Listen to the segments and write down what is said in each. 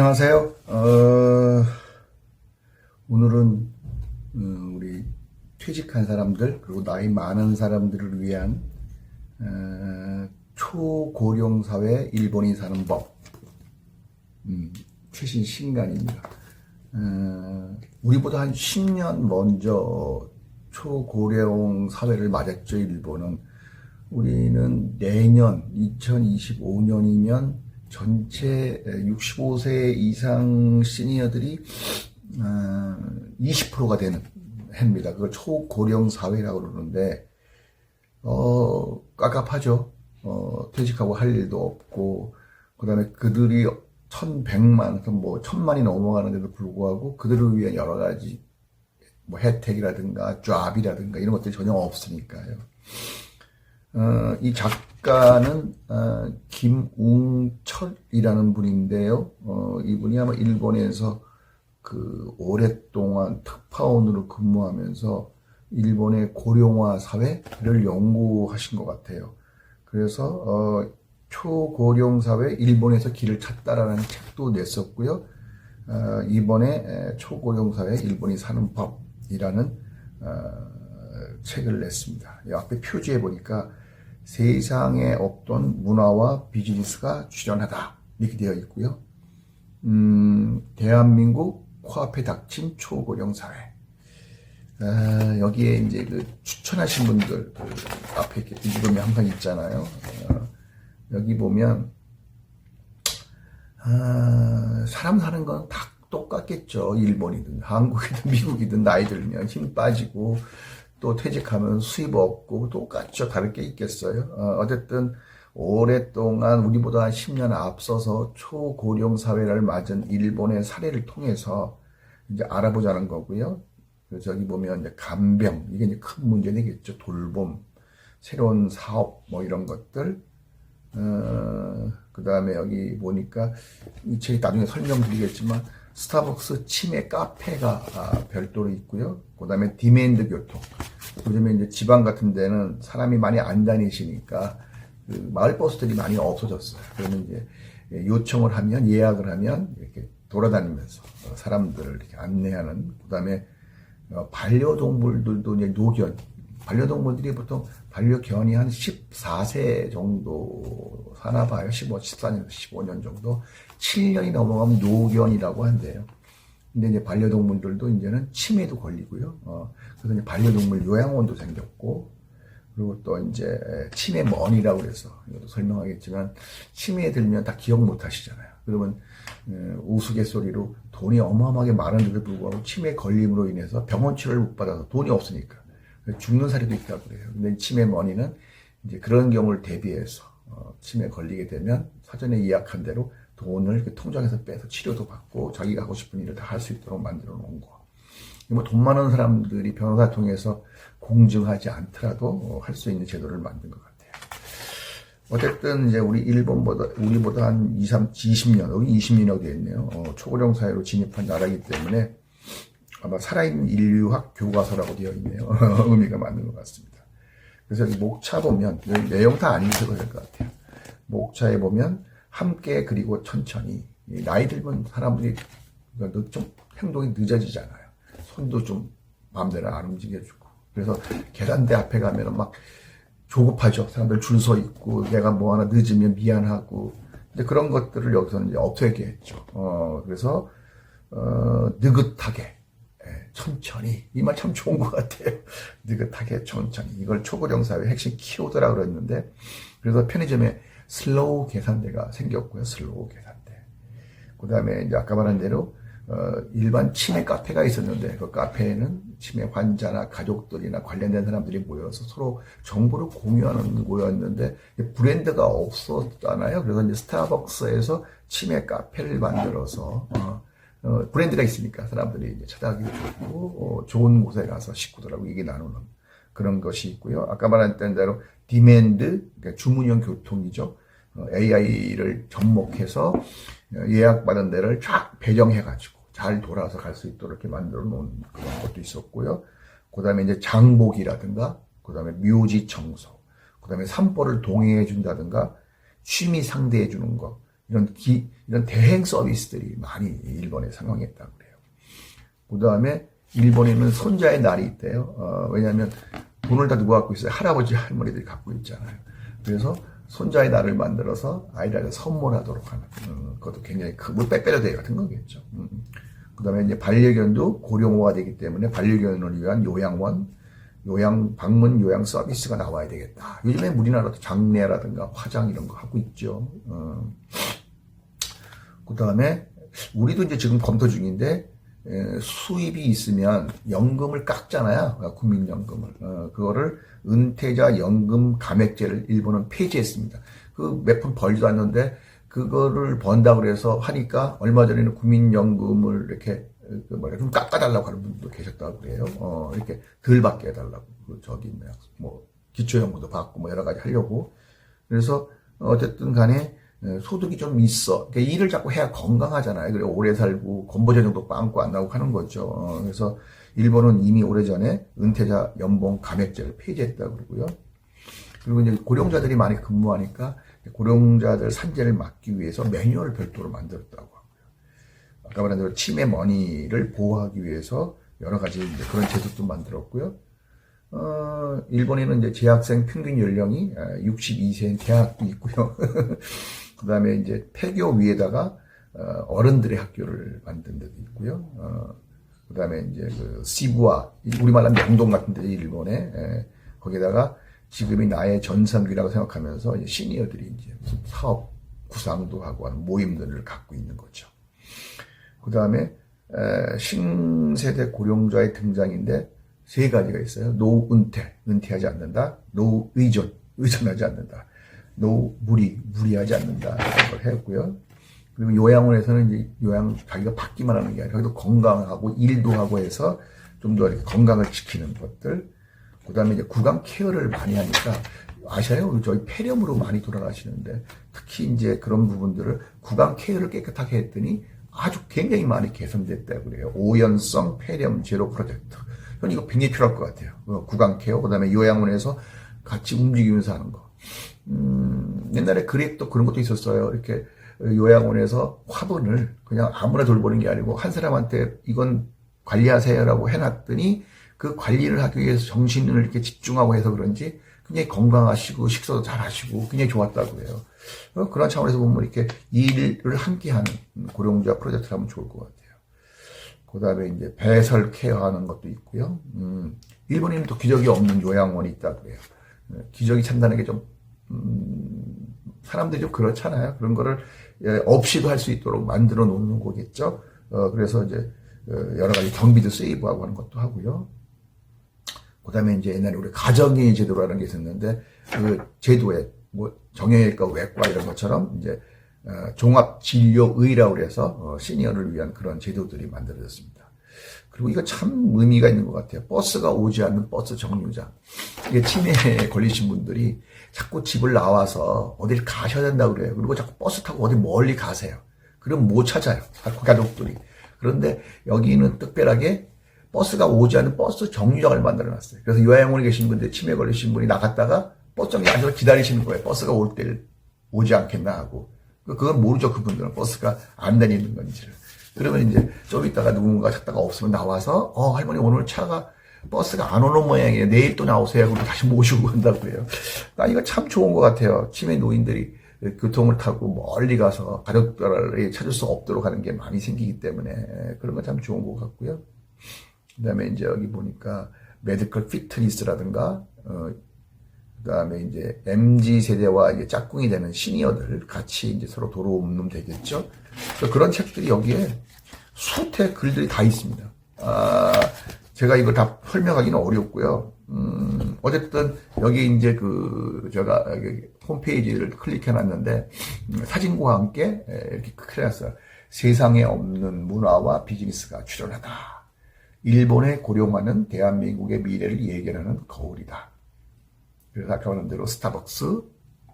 안녕하세요. 어, 오늘은 음, 우리 퇴직한 사람들 그리고 나이 많은 사람들을 위한 어, 초고령 사회 일본이 사는 법 음, 최신 신간입니다. 어, 우리보다 한 10년 먼저 초고령 사회를 맞았죠 일본은. 우리는 내년 2025년이면 전체 65세 이상 시니어들이 20%가 되는 해입니다. 그걸 초고령 사회라고 그러는데 어 깝깝하죠. 어 퇴직하고 할 일도 없고 그다음에 그들이 1,100만 뭐 천만이 넘어가는데도 불구하고 그들을 위한 여러 가지 뭐 혜택이라든가 잡이라든가 이런 것들이 전혀 없으니까요. 어, 이 작 가는 어, 김웅철이라는 분인데요. 어, 이분이 아마 일본에서 그 오랫동안 특파원으로 근무하면서 일본의 고령화 사회를 연구하신 것 같아요. 그래서 어, 초고령 사회 일본에서 길을 찾다라는 책도 냈었고요. 어, 이번에 초고령 사회 일본이 사는 법이라는 어, 책을 냈습니다. 이 앞에 표지에 보니까 세상에 없던 문화와 비즈니스가 출연하다 이렇게 되어 있고요. 음, 대한민국 코앞에 닥친 초고령 사회. 아, 여기에 이제 그 추천하신 분들 그 앞에 이렇게 뒤집으면 항상 있잖아요. 어, 여기 보면 아, 사람 사는 건 다 똑같겠죠. 일본이든 한국이든 미국이든 나이 들면 힘 빠지고 또 퇴직하면 수입 없고 똑같죠. 다를 게 있겠어요. 어, 쨌든 오랫동안 우리보다 한 10년 앞서서 초고령 사회를 맞은 일본의 사례를 통해서 이제 알아보자는 거고요. 저기 보면 이제 간병 이게 이제 큰 문제 되겠죠. 돌봄, 새로운 사업 뭐 이런 것들. 어, 그 다음에 여기 보니까 이 책이 나중에 설명드리겠지만 스타벅스 치매 카페가 아, 별도로 있고요. 그 다음에 디맨드 교통. 요즘에 이제 지방 같은 데는 사람이 많이 안 다니시니까 그 마을 버스들이 많이 없어졌어요. 그러면 이제 요청을 하면 예약을 하면 이렇게 돌아다니면서 사람들을 이렇게 안내하는 그 다음에 어, 반려동물들도 이제 노견 반려동물들이 보통 반려견이 한 14세 정도 사나 봐요. 15, 14년, 15년 정도. 7년이 넘어가면 노견이라고 한대요. 근데 이제 반려동물들도 이제는 치매도 걸리고요. 어, 그래서 이제 반려동물 요양원도 생겼고, 그리고 또 이제 치매 머니라고 그래서 이것도 설명하겠지만 치매에 들면 다 기억 못 하시잖아요. 그러면 어, 우스갯소리로 돈이 어마어마하게 많은데도 불구하고 치매 걸림으로 인해서 병원 치료를 못 받아서 돈이 없으니까 죽는 사례도 있다고 그래요. 근데 치매 머니는 이제 그런 경우를 대비해서 어, 치매 걸리게 되면 사전에 예약한 대로 돈을 그 통장에서 빼서 치료도 받고 자기가 하고 싶은 일을 다 할 수 있도록 만들어 놓은 거. 뭐돈 많은 사람들이 변호사 통해서 공증하지 않더라도 어, 할수 있는 제도를 만든 것 같아요. 어쨌든 이제 우리 일본보다 우리보다 한 2, 3, 20년, 여기 20년이 됐네요. 어, 초고령 사회로 진입한 나라이기 때문에 아마 살아있는 인류학 교과서라고 되어 있네요. 의미가 맞는 것 같습니다. 그래서 목차 보면 내용 다 안 읽어도 될 것 같아요. 목차에 보면 함께 그리고 천천히 나이 들면 사람들이 좀 행동이 늦어지잖아요. 손도 좀 마음대로 안 움직여주고 그래서 계산대 앞에 가면은 막 조급하죠. 사람들 줄 서 있고 내가 뭐 하나 늦으면 미안하고 근데 그런 것들을 여기서는 이제 없애게 했죠. 어 그래서 어 느긋하게 예, 천천히 이 말 참 좋은 것 같아요. 느긋하게 천천히 이걸 초고령 사회 핵심 키워드라 그랬는데 그래서 편의점에 슬로우 계산대가 생겼고요. 슬로우 계산대. 그 다음에 이제 아까 말한 대로 어, 일반 치매 카페가 있었는데 그 카페에는 치매 환자나 가족들이나 관련된 사람들이 모여서 서로 정보를 공유하는 곳이었는데 브랜드가 없었잖아요. 그래서 이제 스타벅스에서 치매 카페를 만들어서 어, 어, 브랜드가 있으니까 사람들이 이제 찾아가기도 좋고 어, 좋은 곳에 가서 식구들하고 얘기 나누는 그런 것이 있고요. 아까 말했던 대로 디맨드, 그러니까 주문형 교통이죠. 어, AI를 접목해서 예약받은 데를 쫙 배정해가지고 잘 돌아서 갈 수 있도록 이렇게 만들어 놓은 그런 것도 있었고요. 그 다음에 이제 장복이라든가, 그 다음에 묘지 청소, 그 다음에 산보를 동의해 준다든가, 취미 상대해 주는 거, 이런 기, 이런 대행 서비스들이 많이 일본에 상황했다고 그래요. 그 다음에 일본에는 손자의 날이 있대요. 어, 왜냐하면 돈을 다 누가 갖고 있어요? 할아버지, 할머니들이 갖고 있잖아요. 그래서 손자의 날을 만들어서 아이들한테 선물하도록 하는, 음, 그것도 굉장히 큰, 뭐 빼빼로데이 같은 거겠죠. 음. 그 다음에 이제 반려견도 고령화가 되기 때문에 반려견을 위한 요양원, 요양, 방문 요양 서비스가 나와야 되겠다. 요즘에 우리나라도 장례라든가 화장 이런 거 하고 있죠. 어. 그 다음에 우리도 이제 지금 검토 중인데 에, 수입이 있으면 연금을 깎잖아요. 어, 국민연금을. 어, 그거를 은퇴자 연금 감액제를 일본은 폐지했습니다. 그 몇 푼 벌지도 않는데 그거를 번다고 그래서 하니까 얼마 전에는 국민연금을 이렇게 그 뭐야 좀 깎아달라고 하는 분도 계셨다고 그래요. 어, 이렇게 덜 받게 해달라고. 그 저기 뭐야, 뭐 기초연금도 받고 뭐 여러 가지 하려고. 그래서 어쨌든 간에 예, 소득이 좀 있어. 그러니까 일을 자꾸 해야 건강하잖아요. 그래 오래 살고 건보전형도 빵꾸 안 나고 하는 거죠. 어, 그래서 일본은 이미 오래전에 은퇴자 연봉 감액제를 폐지했다고 그러고요. 그리고 이제 고령자들이 많이 근무하니까 고령자들 산재를 막기 위해서 매뉴얼을 별도로 만들었다고 하고요. 아까 말한 대로 치매 머니를 보호하기 위해서 여러 가지 그런 제도도 만들었고요. 어, 일본에는 이제 재학생 평균 연령이 62세인 대학도 있고요. 그 다음에 이제 폐교 위에다가 어, 어른들의 학교를 만든 데도 있고요. 어, 그 다음에 이제 그 시부아, 우리말로 명동 같은 데 일본에, 에, 거기다가 지금이 나의 전성기라고 생각하면서 이제 시니어들이 이제 사업 구상도 하고 하는 모임들을 갖고 있는 거죠. 그 다음에 신세대 고령자의 등장인데 세 가지가 있어요. 노 은퇴, 은퇴하지 않는다. 노 의존, 의존하지 않는다. 노무리, 무리하지 않는다. 이런 걸 했고요. 그리고 요양원에서는 이제 요양 자기가 받기만 하는 게 아니라 그래도 건강하고 일도 하고 해서 좀 더 이렇게 건강을 지키는 것들. 그 다음에 이제 구강 케어를 많이 하니까 아셔요? 저희 폐렴으로 많이 돌아가시는데 특히 이제 그런 부분들을 구강 케어를 깨끗하게 했더니 아주 굉장히 많이 개선됐다고 그래요. 오연성 폐렴 제로 프로젝트. 저는 이거 굉장히 필요할 것 같아요. 어, 구강 케어, 그 다음에 요양원에서 같이 움직이면서 하는 거. 음, 옛날에 그랩도 그런 것도 있었어요. 이렇게 요양원에서 화분을 그냥 아무나 돌보는 게 아니고 한 사람한테 이건 관리하세요라고 해놨더니 그 관리를 하기 위해서 정신을 이렇게 집중하고 해서 그런지 굉장히 건강하시고 식사도 잘 하시고 굉장히 좋았다고 해요. 어, 그런 차원에서 보면 이렇게 일을 함께 하는 고령자 프로젝트를 하면 좋을 것 같아요. 그 다음에 이제 배설 케어하는 것도 있고요. 음, 일본에는 또 기적이 없는 요양원이 있다고 그래요. 어, 기적이 찬다는 게 좀, 음, 사람들이 좀 그렇잖아요. 그런 거를 예, 없이도 할 수 있도록 만들어 놓는 거겠죠. 어, 그래서 이제, 어, 여러 가지 경비도 세이브하고 하는 것도 하고요. 그 다음에 이제 옛날에 우리 가정의 제도라는 게 있었는데, 그 제도에 뭐 정형외과, 외과 이런 것처럼 이제 어, 종합진료의라고 그래서 어, 시니어를 위한 그런 제도들이 만들어졌습니다. 그리고 이거 참 의미가 있는 것 같아요. 버스가 오지 않는 버스 정류장. 이게 치매에 걸리신 분들이 자꾸 집을 나와서 어딜 가셔야 된다고 그래요. 그리고 자꾸 버스 타고 어디 멀리 가세요. 그럼 못 찾아요. 가족들이. 그런데 여기는 특별하게 버스가 오지 않는 버스 정류장을 만들어 놨어요. 그래서 요양원에 계신 분들, 치매 걸리신 분이 나갔다가 버스 정류장 앉아서 기다리시는 거예요. 버스가 올 때 오지 않겠나 하고. 그건 모르죠. 그분들은 버스가 안 다니는 건지를. 그러면 이제 좀 있다가 누군가 찾다가 없으면 나와서 어 할머니 오늘 차가 버스가 안 오는 모양이에요. 내일 또 나오세요. 그리고 다시 모시고 간다고 해요. 나 이거 참 좋은 것 같아요. 치매 노인들이 교통을 타고 멀리 가서 가족들을 찾을 수 없도록 하는 게 많이 생기기 때문에 그런 건 참 좋은 것 같고요. 그 다음에 이제 여기 보니까 메디컬 피트니스라든가 어, 그 다음에 이제 MZ 세대와 이제 짝꿍이 되는 시니어들 같이 이제 서로 도로움면 되겠죠. 그런 책들이 여기에 수태 글들이 다 있습니다. 아, 제가 이걸 다 설명하기는 어렵고요. 음, 어쨌든 여기 이제 그 제가 홈페이지를 클릭해 놨는데 음, 사진과 함께 이렇게 클해놨어요. 세상에 없는 문화와 비즈니스가 출연하다. 일본의 고령화는 대한민국의 미래를 예견하는 거울이다. 그래서 아까 말한 대로 스타벅스,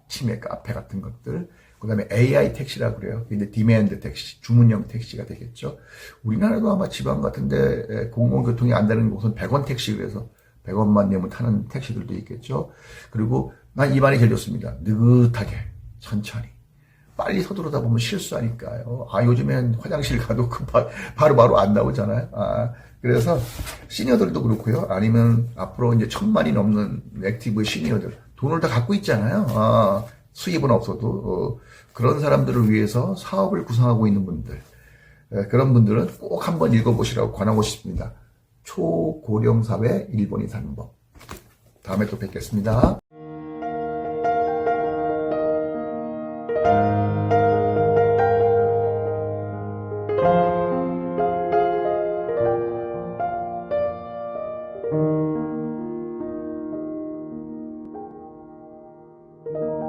치매 카페 같은 것들, 그 다음에 AI 택시라고 그래요. 이제 디맨드 택시, 주문형 택시가 되겠죠. 우리나라도 아마 지방 같은데 공공교통이 안 되는 곳은 100원 택시 그래서 100원만 내면 타는 택시들도 있겠죠. 그리고 난 이 말이 제일 좋습니다. 느긋하게, 천천히. 빨리 서두르다 보면 실수하니까요. 아, 요즘엔 화장실 가도 그 바, 바로바로 안 나오잖아요. 아, 그래서 시니어들도 그렇고요. 아니면 앞으로 이제 천만이 넘는 액티브 시니어들. 돈을 다 갖고 있잖아요. 아, 수입은 없어도. 어, 그런 사람들을 위해서 사업을 구성하고 있는 분들. 예, 그런 분들은 꼭 한번 읽어보시라고 권하고 싶습니다. 초고령 사회 일본이 사는 법. 다음에 또 뵙겠습니다.